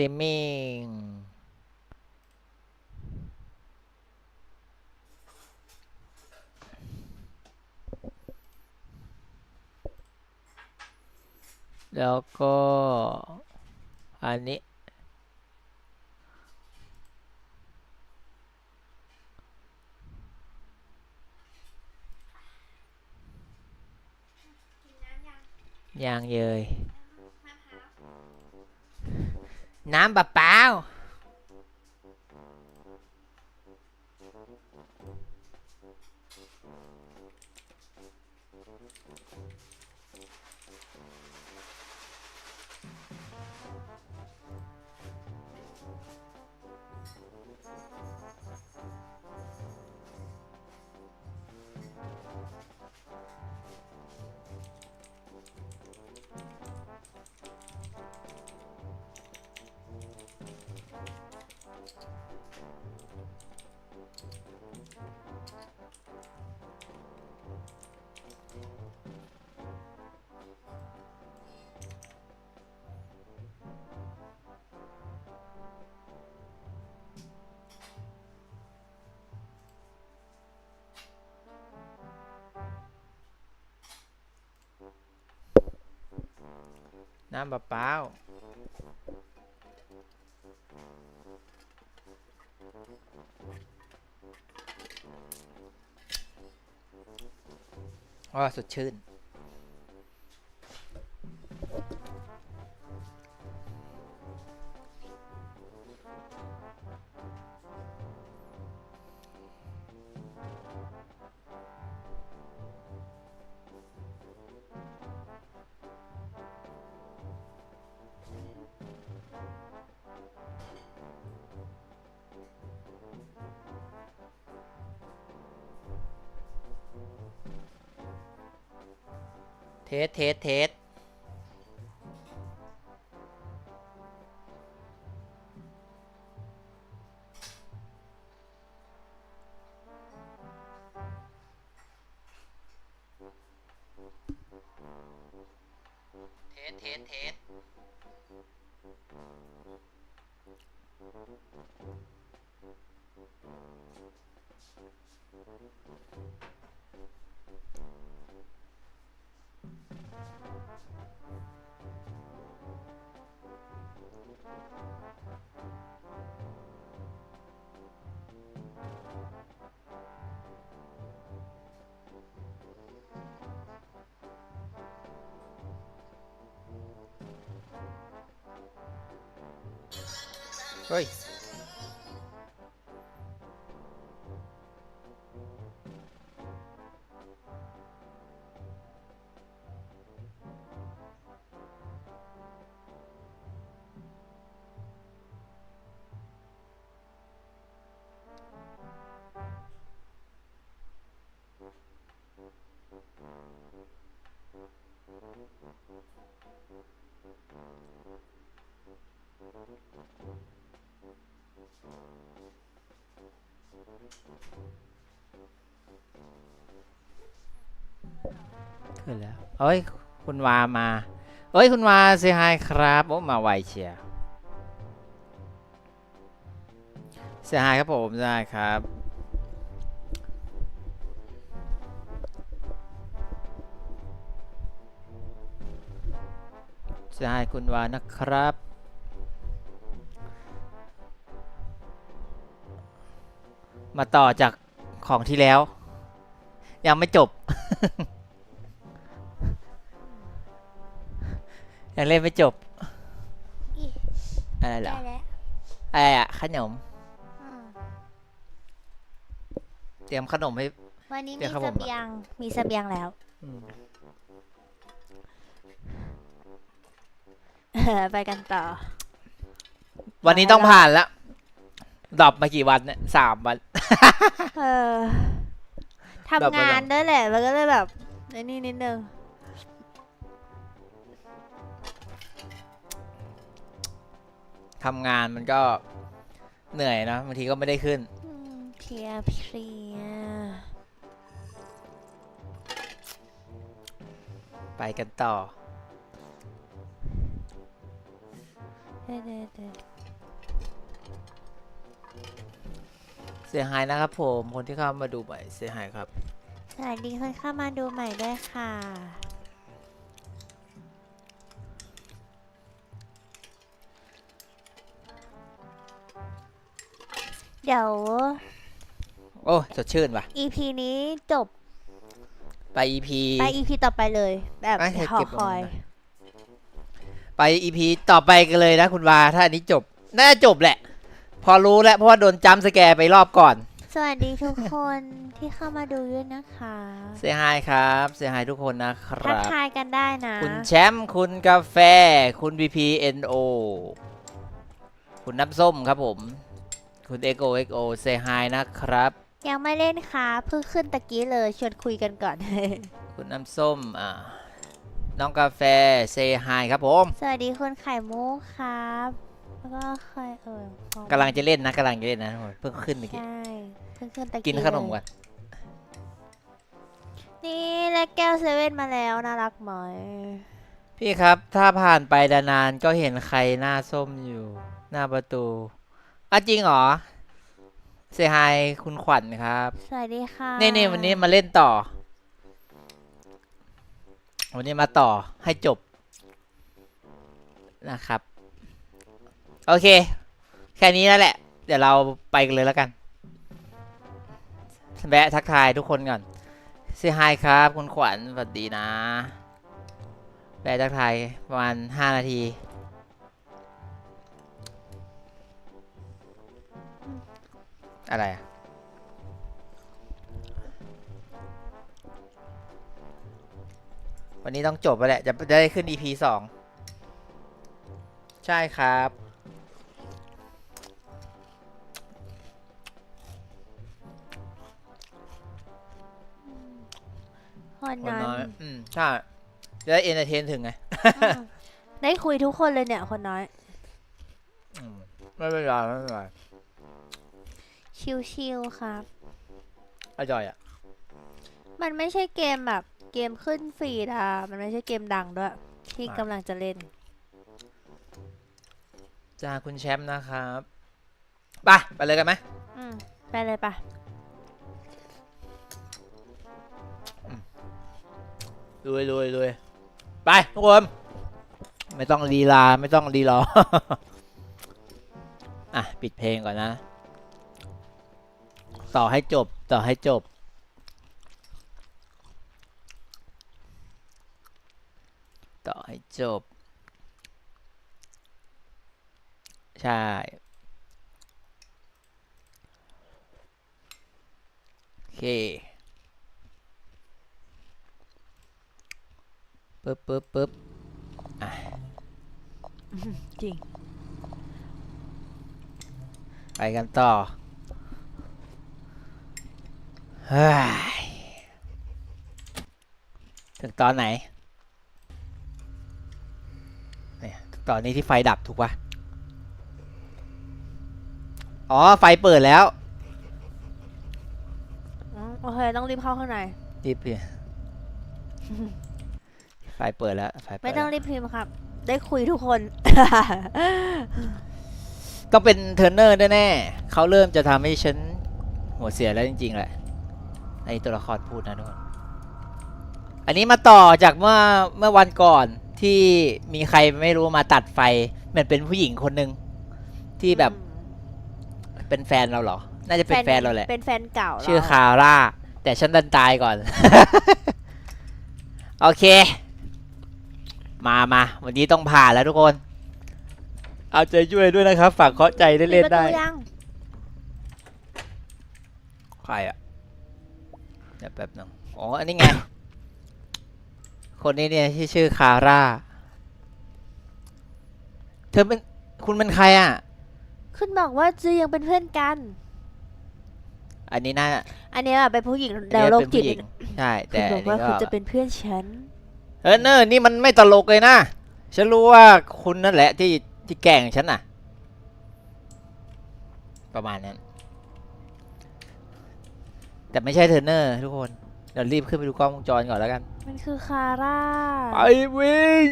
ตรีมมิ่งแล้วก็ อันนี้ยังยางเยย น้ำเปล่า น้ำเปล่าอ๋อสดชื่น สเทสเทสเทสเทสเทส เขึ้นแล้วเอ้ย คุณวามา เอ้ย คุณวาเซฮายครับ โอ้ มาไวเชียร์เซฮายครับผมเซฮายครับ เซฮายคุณวานะครับ มาต่อจากของที่แล้ว ยังไม่จบ ยังเล่นไม่จบอีอะไรเหรได้อแล้วอะไรอะขนมอืมเตรียมขนมให้ วันนี้เดี๋มียวครับเสผมบียง มีเสบียงแล้วอืมไปกันต่อ วันนี้ต้องผ่านแล้ว ดรอปมากี่วันเนี่ยสามวัน เออแบบทำงานด้วยแหละแล้วก็เลยแบบไอ้นี่นิดนึงทำงานมันก็เหนื่อยนะบางทีก็ไม่ได้ขึ้นอืมเพลียเพลียไปกันต่อเเด้เด้เด้ เสียหายนะครับผมคนที่เข้ามาดูใหม่เสียหายครับ สวัสดีคนเข้ามาดูใหม่ด้วยค่ะ เดี๋ยว โอ้สดชื่นว่ะ EP นี้จบไป EP ไป EP ต่อไปเลย แบบไม่เคยหอเก็บคอยลงมาไป EP ต่อไปกันเลยนะคุณวาถ้าอันนี้จบ น่าจะจบแหละ พอรู้แล้วเพราะว่าโดนจัมป์สแกร์ไปรอบก่อน สวัสดีทุกคนที่เข้ามาดูด้วยนะคะเสียหายครับ เสียหายทุกคนนะคทักรับ ทายกันได้นะ คุณแชมป์คุณกาแฟ คุณ VPNO คุณน้ำส้มครับผม คุณ XOXO เซฮายนะครับ ยังไม่เล่นค่ะเพิ่งขึ้นตะกี้เลยชวนคุยกันก่อน คุณน้ำส้มอ่าน้องกาแฟเซฮายครับผม สวัสดีคุณไข่มุกครับ แล้วก็ใครเอ่ยมองกำลังจะเล่นนะกำลังจะเล่นนะทุกคนเพิ่งขึ้นเมื่อกี้ ใช่เพิ่งขึ้นตะกี้กินขนมเลยก่อน นี่และแก้วเซเว่นมาแล้วน่ารักไหมพี่ครับ ถ้าผ่านไปนานๆก็เห็นใครหน้าส้มอยู่ หน้าประตูอะจริงเหรอเซฮายคุณขวัญครับ สวัสดีค่ะนี่นี่วันนี้มาเล่นต่อ วันนี้มาต่อให้จบนะครับ โอเค แค่นี้แล้วแหละ เดี๋ยวเราไปกันเลยแล้วกัน แวะทักทายทุกคนก่อนเซฮายครับ คุณขวัญสวัสดีนะ แวะทักทายประมาณ 5 นาทีอะไรอะวันนี้ต้องจบไปแหละ จะได้ขึ้น EP สอง ใช่ครับ คนคนนั้นน้อยอืมใช่จะได้เอนเตอร์เทนถึงไงอืมได้คุยทุกคนเลยเนี่ยคนน้อย อืมไม่เป็นไรไม่เป็นไรชิวๆครับ อร่อยอะมันไม่ใช่เกมแบบเกมขึ้นฟีดอะ มันไม่ใช่เกมดังด้วย ที่อะกำลังจะเล่นจ้าคุณแชมป์นะครับไปไปเลยกันไหมอืม ไปเลยปะ ลุยลุยลุยไปทุกคนไม่ต้องลีลาไม่ต้องรีรอ อะ ปิดเพลงก่อนนะ ต่อให้จบ ต่อให้จบ ต่อให้จบ ใช่โอเค ปึ๊บปึ๊บปึ๊บอะจริง ไปกันต่อเฮ้ยถึงตอนไหนเนี่ยถึงตอนนี้ที่ไฟดับถูกปะอ๋อ ไฟเปิดแล้วอืมโอเค ต้องรีบเข้าข้างในรีบเปลี่ยน ไฟเปิดแล้วไฟเปิดไม่ต้องแล้วรีบพิมพ์ครับ ได้คุยทุกคน ต้องเป็นเทรนเนอร์แน่ๆเขาเริ่มจะทำให้ฉันหัวเสียแล้วจริงๆแหละในตัวละครพูดนะทุกคนอันนี้มาต่อจากเมื่อเมื่อวันก่อนที่มีใครไม่รู้มาตัดไฟเหมือนเป็นผู้หญิงคนหนึ่งที่แบบเป็นแฟนเราเหรอ น่าจะเป็นแฟนเราแหละ เป็นแฟนเก่า ชื่อเรคาร่า แต่ฉันดันตายก่อน โอเค มามาวันนี้ต้องผ่านแล้วทุกคน เอาใจช่วยด้วยนะครับฝากเคาะใจได้เล่นปิประได้ตูยังใครอะเดี๋ยวแป๊บหนึงอ๋ออันนี้ไง คนนี้เนี่ยที่ชื่อคาร่า เธอเป็นคุณเป็นใครอะ คุณบอกว่าจือยังเป็นเพื่อนกัน อันนี้น่าอันเนี้ยแบบเป็นผู้หญิงอันดาวนี้โรคเป็นจิตผู้หญิงใช่ คุแต่ณบอัอนกนี้ว่าก็คุณจะเป็นเพื่อนฉัน เออเนอร์นี่มันไม่ตลกเลยนะ ฉันรู้ว่าคุณนั่นแหละที่ที่แกล้งฉันน่ะ ประมาณนั้น แต่ไม่ใช่เทรนเนอร์ทุกคน เดี๋ยวรีบขึ้นไปดูกล้องวงจรก่อนแล้วกัน มันคือคาร่า ไปวิ่ง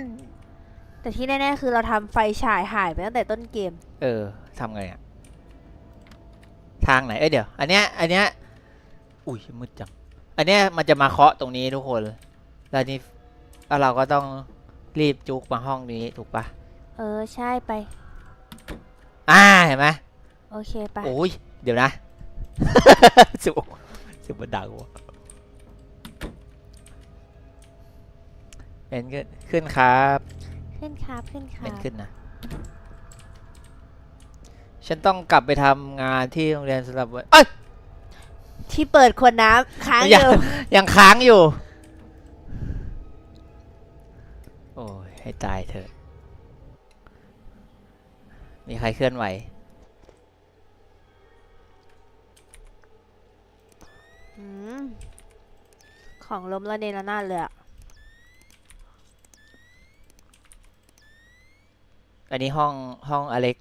แต่ที่แน่ๆคือเราทำไฟฉายหายไปตั้งแต่ต้นเกม เออทำไงอะทางไหน เอ้ยเดี๋ยว อันเนี้ย อันเนี้ย อุ้ยมืดจัง อันเนี้ยมันจะมาเคาะตรงนี้ทุกคน แล้วนี่ แล้วเราก็ต้องรีบจุกมาห้องนี้ถูกปะเออใช่ไป อ่าเห็นไหมโอเคไปโอ้ยเดี๋ยวนะสุสุบันดังวะเป็นขึ้นขึ้นครับขึ้นครับขึ้นครัเป็นบขึ้นนะ ฉันต้องกลับไปทำงานที่โรงเรียนสำหรับวันเอ้ย ที่เปิดขวดน้ำค้างอยังยู่ยังค้างอยู่ ให้ตายเถอะ มีใครเคลื่อนไหวอืมของล้มระเนระนาดเลยอะอันนี้ห้องห้องอเล็ก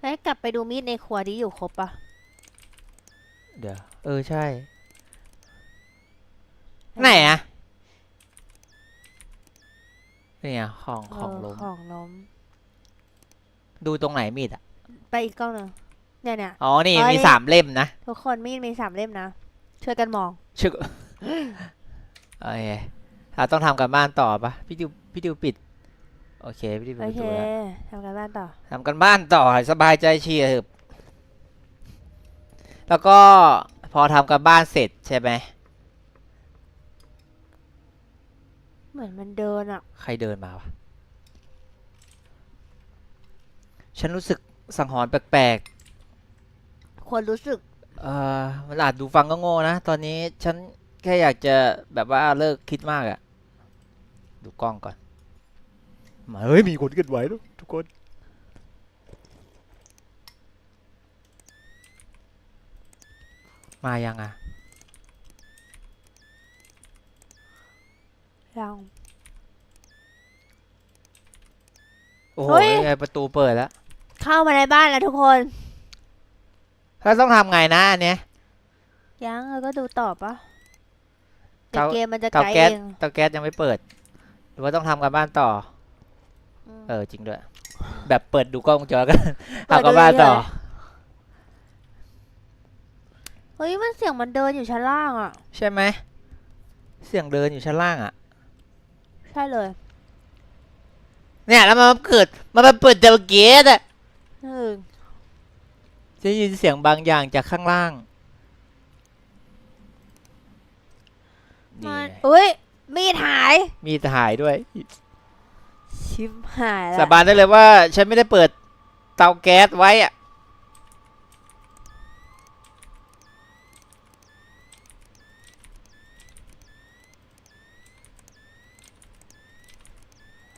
แล้วกลับไปดูมีดในครัวที่อยู่ครบปะเดี๋ยว เออ ใช่ ไหนอะ เนี่ยของเของล้มของล้ม ดูตรงไหนมีดอะ ไปอีกกล้องหนึ่งเนี่ยเนี่ยอ๋อ นี่เอ้ยมีสามเล่มนะ ทุกคนมีดมีสามเล่มนะ ช่วยกันมองชึกโอเคเราต้องทำกันบ้านต่อปะพี่ดิวพี่ดิวปิด โอเค พี่ดิวปิดโอประเคตูแล้วทำกันบ้านต่อทำกันบ้านต่อให้สบายใจเชียร์เถอะแล้วก็พอทำกันบ้านเสร็จใช่ไหม เหมือนมันเดินอะใครเดินมาวะ ฉันรู้สึกสังหรณ์แปลกควรรู้สึก ๆ เอ่อมันอาจดูฟังก็โง่นะ ตอนนี้ฉันแค่อยากจะแบบว่าเลิกคิดมากอะดูกล้องก่อน มาเฮ้ย มีคนเกินไหวแล้วทุกคน มายังอะ ยัง โอ้โหเฮ้ยนี่ไงประตูเปิดแล้วเข้ามาในบ้านแล้วทุกคน แล้วต้องทำไงนะอันเนี้ย ยังเราก็ดูต่อปะแต่เตาเกมมันจะเตาไกลแก๊สเอง เตาแก๊สยังไม่เปิด หรือว่าต้องทำกันบ้านต่อมเออจริงด้วย แบบเปิดดูกล้องวงจอกันเปิดทำกันบ้านดูเรื่ต่ออย เฮ้ยมันเสียงมันเดินอยู่ชั้นล่างอะใช่ไหมเสียงเดินอยู่ชั้นล่างอะ ใช่เลย เนี่ยแล้วมันเกิดมันมาเปิดเตาแก๊สอะเออจะยินเสียงบางอย่างจากข้างล่างนี่มันไงอุ้ยมีดหาย มีถ่ายด้วย ชิบหายสาละบานได้เลยว่า ฉันไม่ได้เปิดเตาแก๊สไว้อะ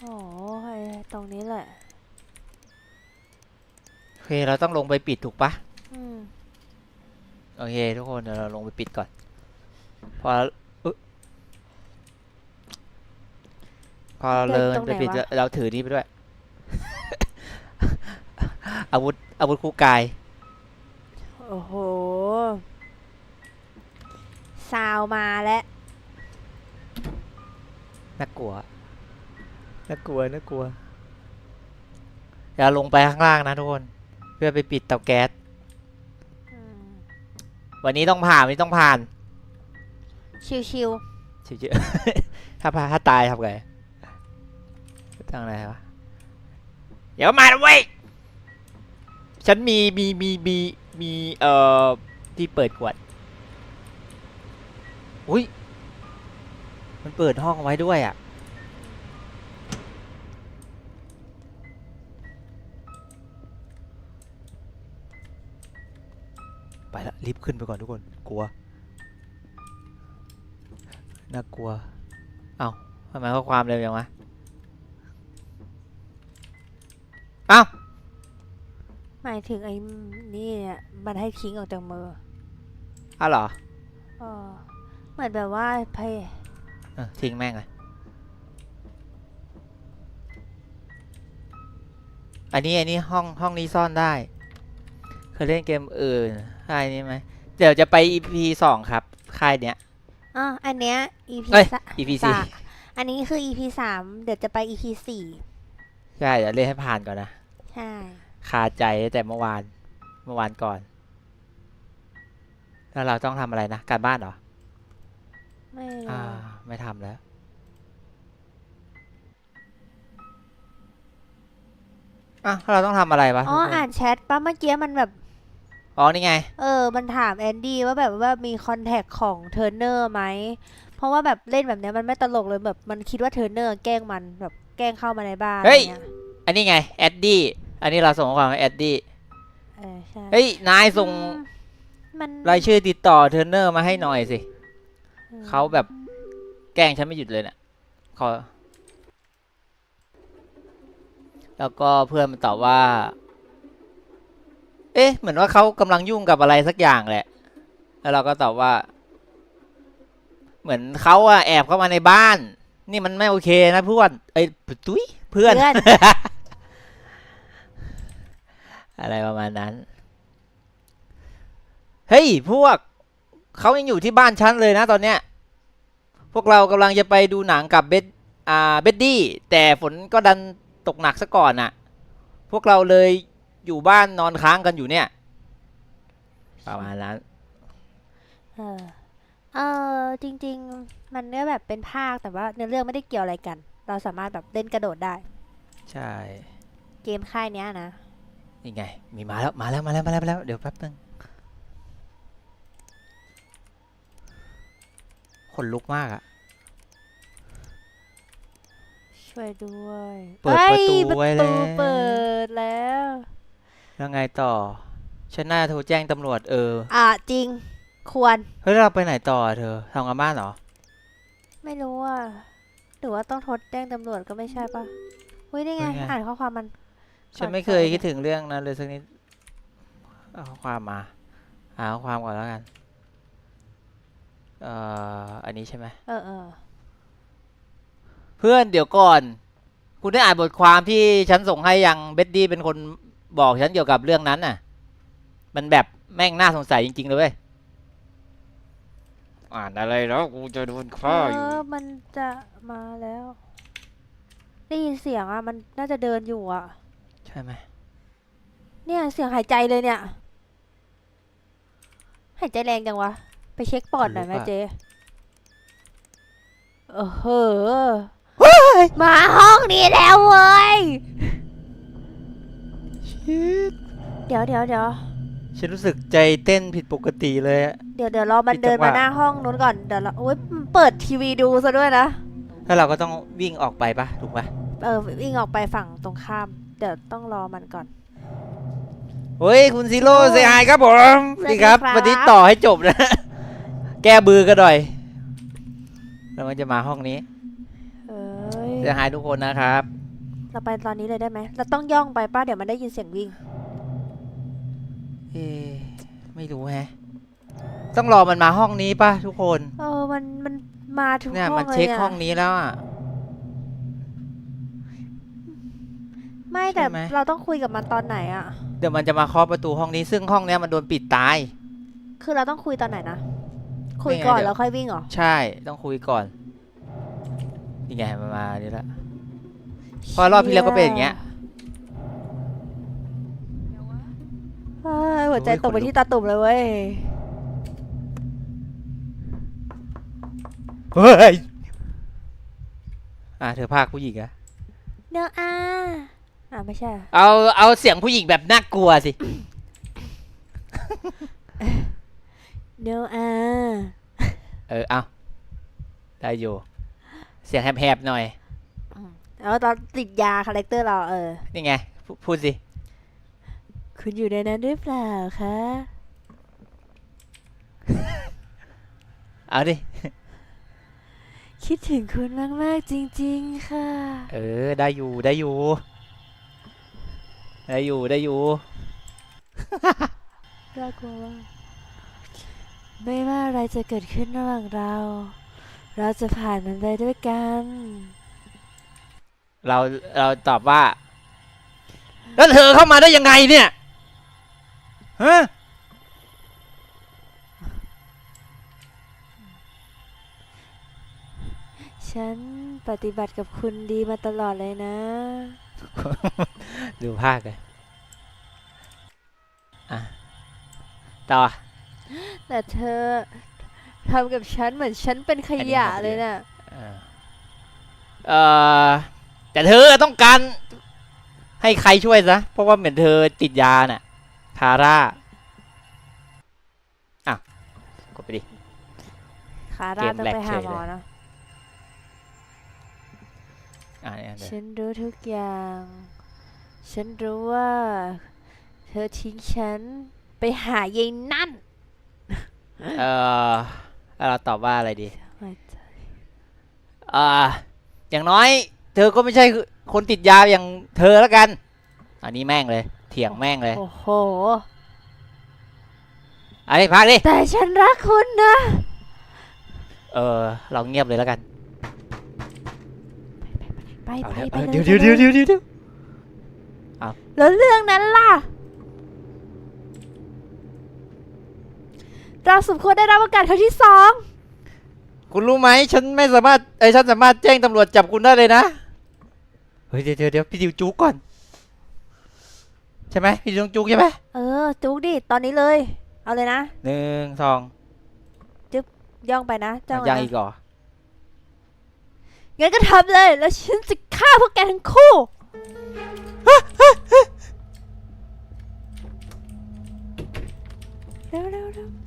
โอ้ยตรงนี้แหละ โอเค เราต้องลงไปปิดถูกปะอืมโอเค ทุกคนเดี๋ยวเราลงไปปิดก่อน พอเอ๊ะพอเราเดินไปปิดแล้วเราถือนี้ไปด้วย อาวุธอาวุธคู่กาย โอ้โหซาวมาแล้วน่ากลัว น่ากลัวน่ากลัวอย่าลงไปข้างล่างนะทุกคน เพื่อไปปิดเตาแก๊สอืมวันนี้ต้องผ่านวันนี้ต้องผ่าน ชิวชิวๆถ้าพาถ้าตายทำไงทำอะไรวะเดี๋ยวมาด้วยฉันมีมีมีมีมีเอ่อที่เปิดขวดอุ้ยมันเปิดห้องไว้ด้วยอะ ไปละรีบขึ้นไปก่อนทุกคน กลัว น่ากลัว เอ้าทำไมข้อความเร็วยังวะเอ้าๆหมายถึงไอ้นี่เนี่ยมันให้ทิ้งออกจากมืออ้าวเหรอเออเหมือนแบบว่าพยเออทิ้งแม่งเลยอันนี้อันนี้ห้องห้องนี้ซ่อนได้ เคยเล่นเกมอื่นค่ายนี้ไหมเดี๋ยวจะไป EP สองครับ ค่ายเนี้ยอะอันเนี้ย EP เอ้ยสะ EP สาสี่มอันนี้คือ EP สามเดี๋ยวจะไป EP สี่ใช่เดี๋ยวเล่นให้ผ่านก่อนนะ ใช่ คาใจตั้งแต่เมื่อวาน เมื่อวานก่อน แล้วเราต้องทำอะไรนะ การบ้านเหรอ ไม่รู้อ่า ไม่ทำแล้ว อะเราต้องทำอะไรวะอ๋อ ทุกคน อ่านแชทปะเมื่อกี้มันแบบ อ๋อนี่ไง เออ มันถามแอนดี้ว่าแบบว่ามีคอนแทคของเทอร์เนอร์ไหม เพราะว่าแบบเล่นแบบเนี้ยมันไม่ตลกเลยแบบมันคิดว่าเทอร์เนอร์แกล้งมันแบบแกล้งเข้ามาในบ้านเฮ้ยอะไรเงี้ยอันนี้ไงแอดดี้อันนี้เราส่งข้อความให้แอดดี้เออใช่เฮ้ยนายส่งอืมมันรายชื่อติดต่อเทรนเนอร์มาให้หน่อยสิอืมเขาแบบแกล้งฉันไม่หยุดเลยเนี่ยขอแล้วก็เพื่อนมันตอบว่า เอ๊ะ เหมือนว่าเขากำลังยุ่งกับอะไรสักอย่างแหละ แล้วเราก็ตอบว่า เหมือนเขาอะแอบเข้ามาในบ้าน นี่มันไม่โอเคนะเพื่อนเอ้ยตุ้ยเพื่อน เพื่อน อะไรประมาณนั้น เฮ้ย พวก เขายังอยู่ที่บ้านฉันเลยนะตอนเนี้ย พวกเรากำลังจะไปดูหนังกับเบดอ่า เบดดี้ แต่ฝนก็ดันตกหนักซะก่อนน่ะพวกเราเลย อยู่บ้านนอนค้างกันอยู่เนี่ยประมาณนั้นเออเออจริง ๆ มันก็แบบเป็นภาคแต่ว่าเนื้อเรื่องไม่ได้เกี่ยวอะไรกัน เราสามารถแบบเล่นกระโดดได้ ใช่เกมค่ายเนี้ยนะนี่ไง มีมาแล้วมาแล้วมาแล้วมาแล้วมาแล้วเดี๋ยวแป๊บนึงขนลุกมากอะ ช่วยด้วยเปิดประตูเอ้ยไว้ประตูแล้ว เปิดแล้ว แล้วไงต่อ ฉันน่าจะโทรแจ้งตำรวจเออ อะจริง ควร เฮ้ยเราไปไหนต่อเธอทำงานบ้านเหรอ ไม่รู้อะหรือว่าต้องโทษแจ้งตำรวจก็ไม่ใช่ปะเฮ้ยนี่ไงเฮ้ยไง อ่านข้อความมัน ฉันไม่เคยคิดถึงเรื่องนั้นเลยสักนิดเอาข้อความมาหาข้อความก่อนแล้วกัน เอ่ออันนี้ใช่ไหม เออเออเพื่อนเดี๋ยวก่อน คุณได้อ่านบทความที่ฉันส่งให้ยังเบ็ดดี้เป็นคน บอกฉันเกี่ยวกับเรื่องนั้นน่ะ มันแบบแม่งน่าสงสัยจริง ๆ เลยเว้ย อ่านอะไรแล้วกูจะโดนฆ่าอยู่ เออมันจะมาแล้วได้ยินเสียงอะ มันน่าจะเดินอยู่อะ ใช่ไหมเนี่ยเสียงหายใจเลยเนี่ย หายใจแรงจังวะ ไปเช็คปอดหน่อยไหมเจ๊เออเหอมาห้องนี้แล้วเว้ย เดี๋ยวเดี๋ยวเดี๋ยวฉันรู้สึกใจเต้นผิดปกติเลยอะ เดี๋ยวเดี๋ยวรอมันผิดจัเดิงนหวะมาหน้าห้องนู้นก่อนเดี๋ยวเราอุ้ยเปิดทีวีดูซะด้วยนะแล้วเราก็ต้องวิ่งออกไปปะถูกปะเออวิ่งออกไปฝั่งตรงข้าม เดี๋ยวต้องรอมันก่อนเฮ้ยคุณซีโร่โอ้เซฮายครับผมสวัสดีครับครับวันนี้ต่อให้จบนะ แก้บือกันหน่อยแล้วมันจะมาห้องนี้เอ้ยเซฮายทุกคนนะครับ เราไปตอนนี้เลยได้ไหม เราต้องย่องไปป้าเดี๋ยวมันได้ยินเสียงวิ่ง เอ๊ะไม่รู้แฮะ ต้องรอมันมาห้องนี้ปะทุกคนเออมันมันมาทุกเนี่ยห้องมันเลยเช็คอะห้องนี้แล้วอะ ไม่แต่ใช่ไหม เราต้องคุยกับมันตอนไหนอะเดี๋ยวมันจะมาเคาะประตูห้องนี้ซึ่งห้องเนี้ยมันโดนปิดตาย คือเราต้องคุยตอนไหนนะ คุยไม่ไงก่อนเดี๋ยว แล้วค่อยวิ่งเหรอ ใช่ต้องคุยก่อนนี่ไงมันมานี่ละ เพราะรอบที่แล้วก็เป็นอย่างเงี้ยเฮ้ยหัวใจโอ้ยตกไปขนลุกที่ตาตุ่มเลยเว้ย เฮ้ย อะเธอพากผู้หญิงอะเนอะอาอ่าไม่ใช่ เอาเอาเสียงผู้หญิงแบบน่ากลัวสิ เนอะอาเออเอาได้อยู่ เสียงแหบๆหน่อย แล้วตอนติดยาคาแรคเตอร์เราเออ นี่ไงพูพูดสิ คุณอยู่ในนั้นหรือเปล่าคะเอาดิ คิดถึงคุณมากๆจริง ๆ ค่ะ เออ ได้อยู่ได้อยู่ ได้อยู่ได้อยู่ น่ากลัวมากไม่ว่าอะไรจะเกิดขึ้นระหว่างเรา เราจะผ่านมันไปด้วยกัน เราเราตอบว่า แล้วเธอเข้ามาได้ยังไงเนี่ยฮะฉันปฏิบัติกับคุณดีมาตลอดเลยนะ ดูภาคเลยอะต่อ แต่เธอทำกับฉันเหมือนฉันเป็นขยะเลยน่ะ เอ่อ แต่เธอต้องการให้ใครช่วยซะ เพราะว่าเหมือนเธอติดยาน่ะคาร่า อะ กดไปดิ คาร่าต้องไปหาหมอเนาะฉันรู้ทุกอย่าง ฉันรู้ว่า เธอทิ้งฉันไปหายายนั่น เออเราตอบว่าอะไรดี อ่า อย่างน้อย เธอก็ไม่ใช่คนติดยาอย่างเธอแล้วกัน อันนี้แม่งเลย เถียงแม่งเลย โอ้โหอันนี้พักดิ แต่ฉันรักคุณนะ เออ เราเงียบเลยแล้วกันไปไปไปไปเดี๋ยวเดี๋ยวเดี๋ยวเดี๋ยวเดี๋ยวแล้วเรื่องนั้นล่ะ เราสมควรได้รับโอกาสครั้ที่สอง คุณรู้ไหม ฉันไม่สามารถไอ้ฉันสามารถแจ้งตำรวจจับคุณได้เลยนะ ฮ้ยเดี๋ยวเดี๋ยวพี่ดิวจุกก่อน ใช่ไหมพี่ดิต้องจุกใช่ไหมเออ จุกดิ ตอนนี้เลย เอาเลยนะ หนึ่งสองจึ๊บย่องไปนะจ้องยังอีกเหรองั้นก็ทำเลย แล้วฉันจะฆ่าพวกแกทั้งคู่ เร็วเร็วเร็ว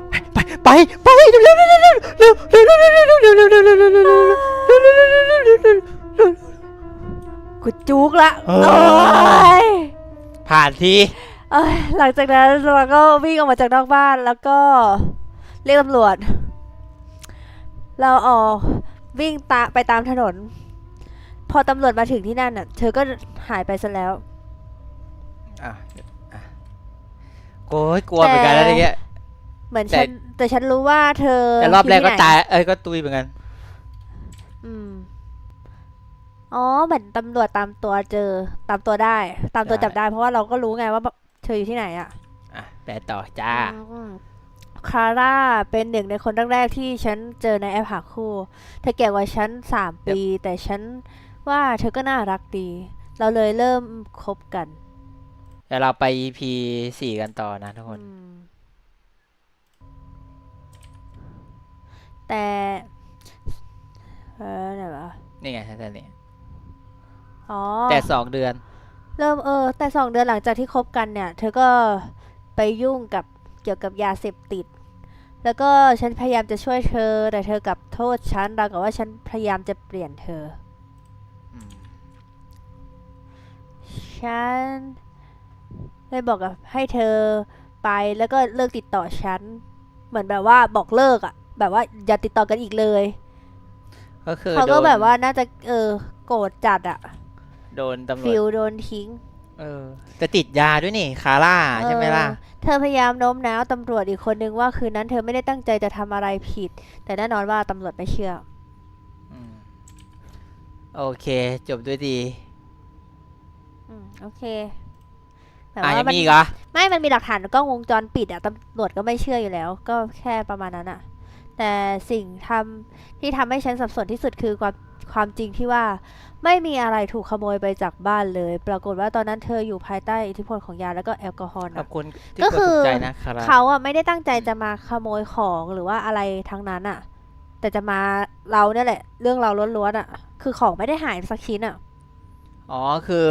ไปไปไปเร็วเร็วเร็วเร็วเร็วเร็วเร็วเร็วเร็วเร็วเร็วเร็วเร็วเร็วเร็วกร็วเร็วเร็วเราวเร็วเร็วเร็วเร็วอร็วเร็วเร็วเร็วเร็วเร็เร็วเร็วเร็วเร็วเร็วเร็วเร็วเร็วเร็วเร็วเรวเร็วเร็วเร็วเร็วเร็ก็วเร็วเร็วเวเร็ว โอ้ยกลัวเหมือนกันแล้วแต่ทีเงี้ย เหมือนแต่ฉัน แต่ฉันรู้ว่าเธอแต่รอบแรกยู่ก็ที่ไหนตาย เอ้ยก็ตุยเหมือนกัน อืม อ๋อเหมือนตำรวจตามตัวเจอ ตามตัวได้ ตามตัวได้จับได้ เพราะว่าเราก็รู้ไงว่าแบบเธออยู่ที่ไหนอะอะแปลต่อจ้าอืมคลาร่าเป็นหนึ่งในคนแรกๆที่ฉันเจอในแอปหาคู่ เธอแก่กว่าฉันสามปี แต่ฉันว่าเธอก็น่ารักดี เราเลยเริ่มคบกัน เดี๋ยวเราไป EP สี่กันต่อนะทุกคน อืมแต่เออไหนวะนี่ไงท่านนี่อ๋อ แต่สองเดือน เริ่มเออ แต่สองเดือนหลังจากที่คบกันเนี่ย เธอก็ไปยุ่งกับเกี่ยวกับยาเสพติด แล้วก็ฉันพยายามจะช่วยเธอ แต่เธอกลับโทษฉันราวกับว่าฉันพยายามจะเปลี่ยนเธอ อืม ฉัน เลยบอกกับให้เธอไปแล้วก็เลิกติดต่อฉัน เหมือนแบบว่าบอกเลิกอะแบบว่าอย่าติดต่อกันอีกเลย ก็คือเขาก็โดนแบบว่าน่าจะเออโกรธจัดอะโดนตำรฟิวลจโดนทิ้ง เออแต่ติดยาด้วยนี่คาร่าใช่ไหมล่ะ เออเธอพยายามโน้มน้าวตำรวจอีกคนนึงว่าคืนนั้นเธอไม่ได้ตั้งใจจะทำอะไรผิด แต่แน่นอนว่าตำรวจไม่เชื่อ อืมโอเค จบด้วยดี อืม โอเค แต่อะว่ายังมันมีอีกเหรอไม่ มันมีหลักฐานกล้องวงจรปิดอะตำรวจก็ไม่เชื่ออยู่แล้ว ก็แค่ประมาณนั้นอะแต่สิ่งทำที่ทำให้ฉันสับสนที่สุดคือความความจริงที่ว่า ไม่มีอะไรถูกขโมยไปจากบ้านเลย ปรากฏว่าตอนนั้นเธออยู่ภายใต้อิทธิพลของยาแล้วก็แอลกอฮอล์ขอนะ บคุณที่ก็กดคืถูอกใจนะคาร่าเขาอะไม่ได้ตั้งใจจะมาขโมยของหรือว่าอะไรทั้งนั้นอะแต่จะมาเราเนี่ยแหละ เรื่องเราล้วนๆอะคือของไม่ได้หายสักชิ้นอะอ๋อคือ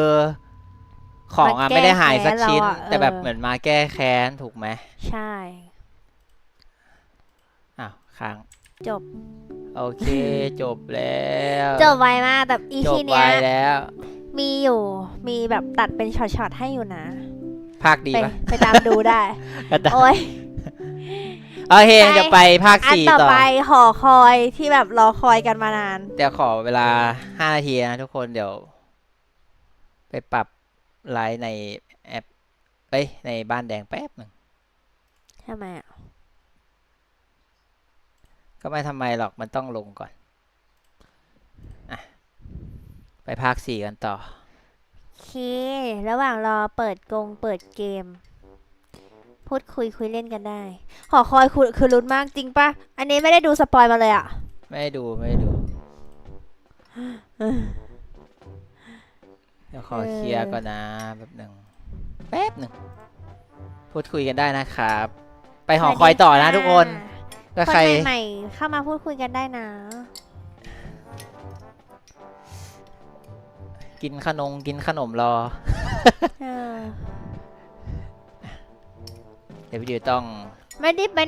ของอะมาแก้ไม่ได้หายสักแค้นชิ้น เราอะแต่แบบเออ เหมือนมาแก้แค้นถูกไหมใช่ อ้าวค้างจบ โอเค จบแล้วจบไวมากแต่อีจพีบเนี้ยไว้แล้ว มีอยู่ มีแบบตัดเป็นช็อตๆให้อยู่นะ ภาคดีไปปะไปตามดูได้ก็ได้โอ้ย โอเคไป จะไปภาคอันสี่ต่อต่อ ไปหอคอยที่แบบรอคอยกันมานาน เดี๋ยวขอเวลาห้านาทีนะทุกคนเดี๋ยว ไปปรับ ไลฟ์ในแอปเอ้ยในบ้านแดงแป๊บหนึ่งทำไมอะ ก็ไม่ทำไมหรอกมันต้องลงก่อนอะไปภาคสี่กันต่อ โอเค ระหว่างรอเปิดกงเปิดเกม พูดคุยคุยเล่นกันได้ หอคอยคือคือลุ้นมากจริงปะอันนี้ไม่ได้ดูสปอยมาเลยอะ ไม่ได้ดู ไม่ได้ดู เดี๋ยวขอเออเคลียร์ก่อนนะแป๊บหนึ่งแป๊บหนึ่งพูดคุยกันได้นะครับ ไปหอคอยต่อนะทุกคนก็คนใครใหม่ๆเข้ามาพูดคุยกันได้นะ กินขนมกินขนมรอเออเดี๋ยวพี่ดิวต้อง ไม่ได้ไปไหน